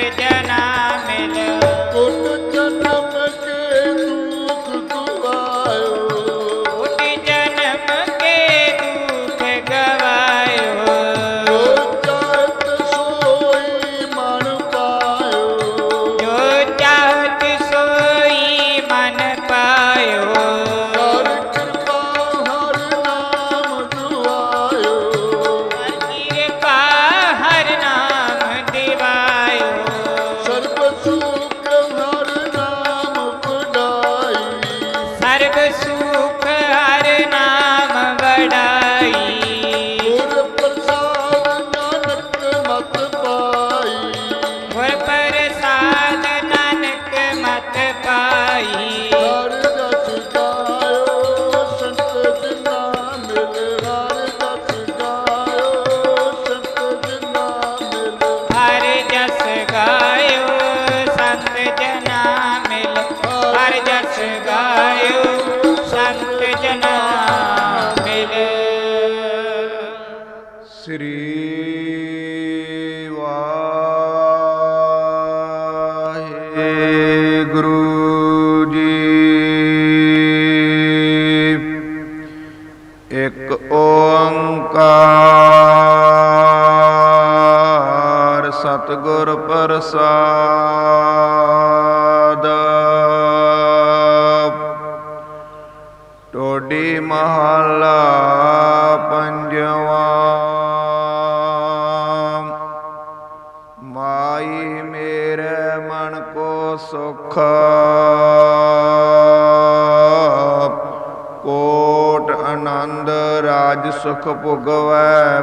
Yeah. ਸੁਖ ਹਰ ਨਾਮ ਵਡਾਈ ਸਤਿਗੁਰ ਪ੍ਰਸਾਦ। ਟੋਡੀ ਮਹਲਾ ਪੰਜਵਾ। ਮਾਈ ਮੇਰੇ ਮਨ ਕੋ ਸੁਖ। ਕੋਟ ਆਨੰਦ ਰਾਜ ਸੁਖ ਭੁਗਵੈ।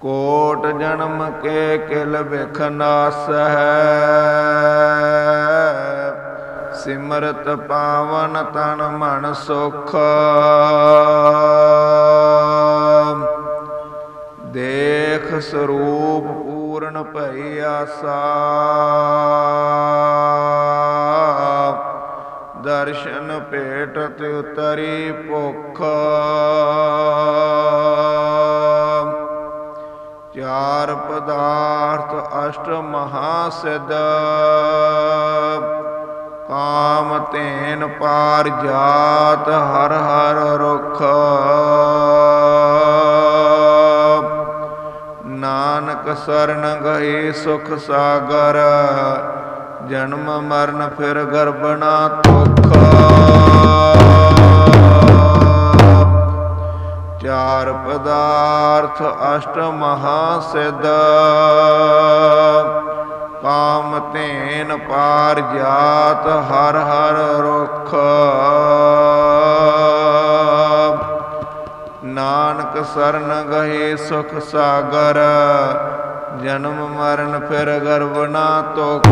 ਕੋਟ ਜਨਮ ਕੇ ਕਿਲ ਬਿਖ ਨਾਸਹਿ। ਸਿਮਰਤ ਪਾਵਨ ਤਨ ਮਨ ਸੁਖ। ਦੇਖ ਸਰੂਪ ਪੂਰਨ ਭਈ ਆਸਾ। ਦਰਸ਼ਨ ਭੇਟਤ ਉਤਰੀ ਭੁਖ। ਪਦਾਰਥ ਅਸ਼ਟ ਮਹਾ ਸਿਧ ਕਾਮ ਤੇਨ ਪਾਰ ਜਾਤ ਹਰ ਹਰ ਰੁਖ ਨਾਨਕ ਸ਼ਰਨ ਗਏ ਸੁਖ ਸਾਗਰ ਜਨਮ ਮਰਨ ਫਿਰ ਗਰਬਣਾ ਤੁਖ ਚਾਰ ਪਦਾਰਥ ਅਸ਼ਟ ਮਹਾ ਸਿਧ। ਕਾਮ ਤੇਨ ਪਾਰ ਜਾਤ ਹਰ ਹਰ ਰੁਖ। ਨਾਨਕ ਸਰਨ ਗਏ ਸੁਖ ਸਾਗਰ, ਜਨਮ ਮਰਨ ਫਿਰ ਗਰਭ ਨਾ ਤੁਖ